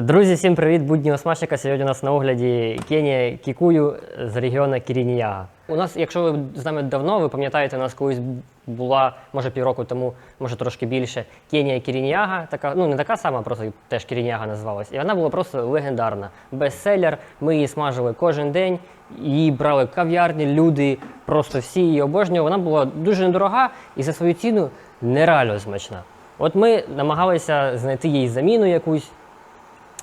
Друзі, всім привіт! Будні Осмашника. Сьогодні у нас на огляді Кенія Кікую з регіону Кірініяга. У нас, якщо ви з нами давно, ви пам'ятаєте, у нас колись була, може півроку тому, може трошки більше, Кенія Кірініяга. Така, ну не така сама, просто теж Кірініяга називалась. І вона була просто легендарна. Бестселер. Ми її смажили кожен день, її брали кав'ярні, люди, просто всі її обожнювали. Вона була дуже недорога і за свою ціну нереально смачна. От ми намагалися знайти їй заміну якусь.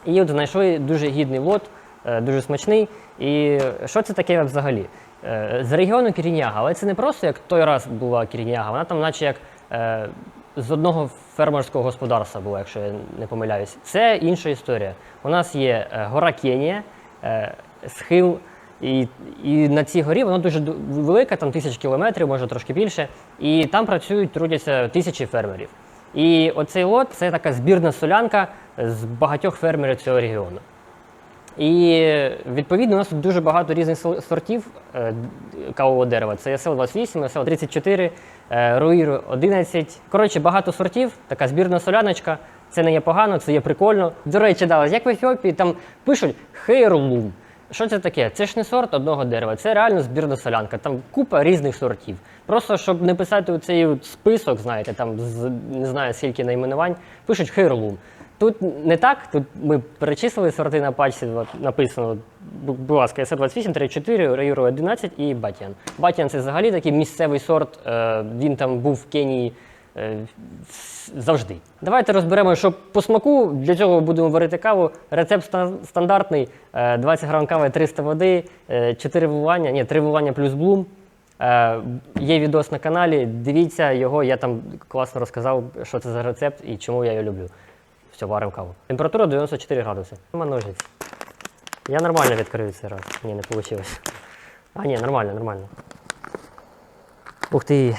І от знайшли дуже гідний лот, е, дуже смачний. І що це таке взагалі? Е, З регіону Кіріняга, але це не просто як той раз була Кіріняга, вона там, наче як е, з одного фермерського господарства була, якщо я не помиляюсь. Це інша історія. У нас є гора Кенія, схил, і, і на цій горі вона дуже ду- велика, там тисяч кілометрів, може трошки більше. І там працюють, трудяться тисячі фермерів. І оцей лот це така збірна солянка з багатьох фермерів цього регіону. І відповідно у нас тут дуже багато різних сортів е, кавового дерева. Це СЛ-28, СЛ-34, е, Руїр 11. Коротше, багато сортів, така збірна соляночка. Це не є погано, це є прикольно. До речі, да, як в Ефіопії там пишуть хейрлум. Що це таке? Це ж не сорт одного дерева, це реально збірна солянка. Там купа різних сортів. Просто щоб не писати оцей от список, знаєте, там з не знаю скільки найменувань, пишуть хейрлум. Тут не так, тут ми перечислили сорти на пачці, написано, будь ласка, СР28, 34, Рейюро 11 і Батіан. Батіан це взагалі такий місцевий сорт, е, він там був в Кенії е, завжди. Давайте розберемо, що по смаку, для цього будемо варити каву. Рецепт стандартний, е, 20 грам кави, 300 води, 4 вливання, ні, 3 вливання плюс блум. Е, Є відос на каналі, дивіться його, я там класно розказав, що це за рецепт і чому я його люблю. Все, варимо каву. Температура 94 градуси. Нема ножниць. Я нормально відкрию цей раз. Ні, не вийшло. А, ні, нормально, нормально. Ух ти,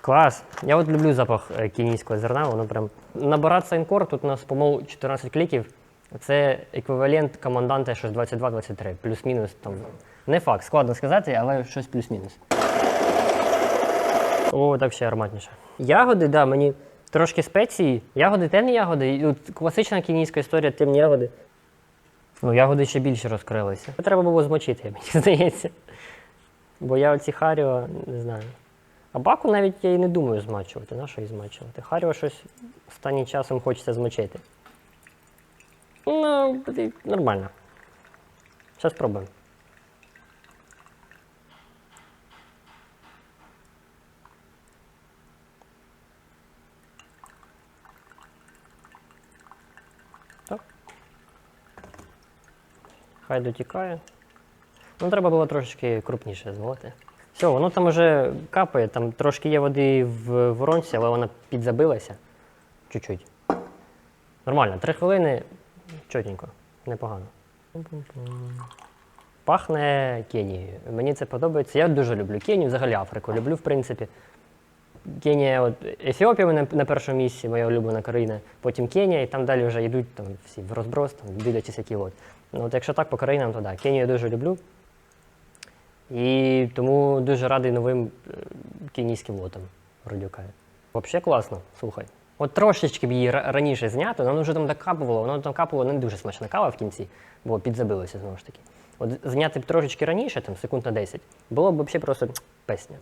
клас. Я от люблю запах е, кенійського зерна, воно прям. Набирати Сайнкор, тут у нас, по-моєму, 14 кліків. Це еквівалент команданта щось 22-23, плюс-мінус там. Не факт, складно сказати, але щось плюс-мінус. О, так ще ароматніше. Ягоди, да, мені трошки спеції. Ягоди темні ягоди. І от класична кенійська історія темні ягоди. Ну, ягоди ще більше розкрилися. Треба було змочити, мені здається. Бо я оці Харіо не знаю. А баку навіть я і не думаю змачувати. На що її змачувати? Харіо щось останнім часом хочеться змочити. Ну, нормально. Зараз спробуємо. Хай дотікає. Ну, треба було трошечки крупніше змолоти. Все, воно там вже капає, там трошки є води в воронці, але вона підзабилася. Чуть-чуть. Нормально, три хвилини чотенько, непогано. Пахне Кенією. Мені це подобається. Я дуже люблю Кенію, взагалі Африку люблю, в принципі. Кенія, от Ефіопія мене на першому місці, моя улюблена країна, потім Кенія, і там далі вже йдуть там, всі в розброс, там, дивлячись, які от. Ну, от якщо так по країнам, то так. Кенію я дуже люблю. І тому дуже радий новим е, кенійським лотам Родюка. Взагалі класно, слухай. От трошечки б її раніше зняти, воно вже там докапувало, воно там капало не дуже смачна кава в кінці, бо підзабилося знову ж таки. От зняти б трошечки раніше, там секунд на 10, було б взагалі просто песня.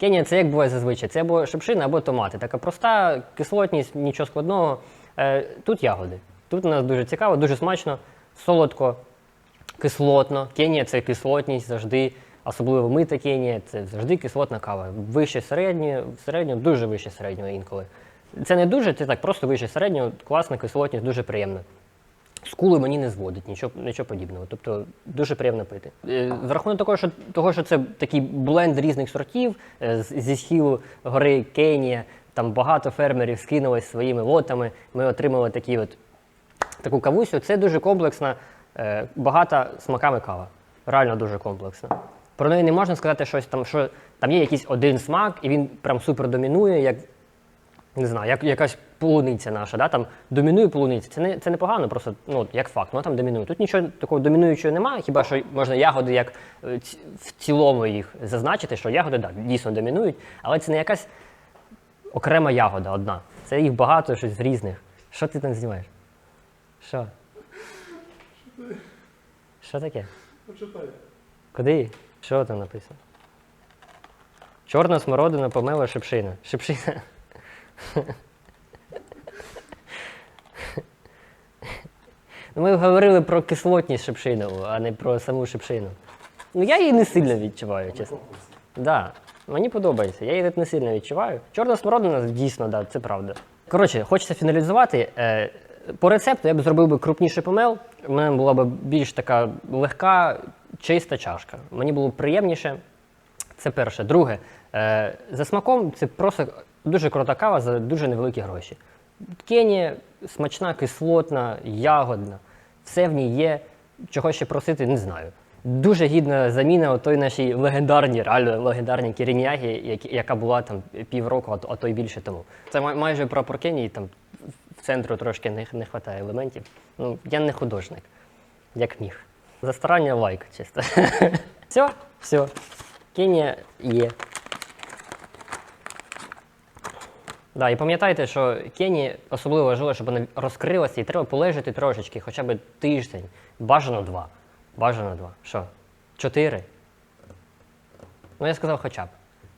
Кенія це як буває зазвичай. Це або шипшина, або томати. Така проста кислотність, нічого складного. Е, тут ягоди. Тут у нас дуже цікаво, дуже смачно, солодко, кислотно. Кенія це кислотність завжди, особливо мита Кенія, це завжди кислотна кава. Вище середньої, середнього, дуже вище середнього інколи. Це не дуже, це так просто вище середнього, класна кислотність, дуже приємно. Скули мені не зводить, нічого, нічого подібного. Тобто дуже приємно пити. Е, За рахунок того, що, того, що це такий бленд різних сортів е, зі схилу гори Кенія, там багато фермерів скинулись своїми лотами. Ми отримали такі от, таку кавусю. Це дуже комплексна, е, багата смаками кава. Реально дуже комплексна. Про неї не можна сказати щось там, що там є якийсь один смак, і він прям супер домінує, як не знаю, як якась полуниця наша, да, там домінує полуниця. Це не, це не просто ну, як факт, воно там домінує. Тут нічого такого домінуючого немає, хіба що можна ягоди як е, в цілому їх зазначити, що ягоди да, дійсно домінують, але це не якась окрема ягода одна. Це їх багато щось різних. Що ти там знімаєш? Що? Що таке? Почитай. Куди? Що там написано? Чорна смородина, помела, шипшина. Шипшина. Ну, Ми говорили про кислотність шипшинову, а не про саму шипшину. Ну, я її не сильно відчуваю, чесно. Да, мені подобається. Я її не сильно відчуваю. Чорна смородина, дійсно, да, це правда. Коротше, хочеться фіналізувати. По рецепту я б зробив би крупніший помел. У мене була б більш така легка, чиста чашка. Мені було б приємніше. Це перше. Друге, е, за смаком це просто дуже крута кава за дуже невеликі гроші. Кенія смачна, кислотна, ягодна. Все в ній є. Чого ще просити, не знаю. Дуже гідна заміна той нашій легендарній, реально легендарній Кірініягі, які- яка була там півроку, а то- й більше тому. Це май- майже прапор Кенії, там центру трошки не, не вистачає елементів. Ну, я не художник, як міг. За старання лайк, чисто. Все, все. Кенія є. Да, і пам'ятайте, що Кені особливо важливо, щоб вона розкрилася, і треба полежати трошечки, хоча б тиждень. Бажано два. Бажано два. Що? Чотири? Ну, я сказав хоча б.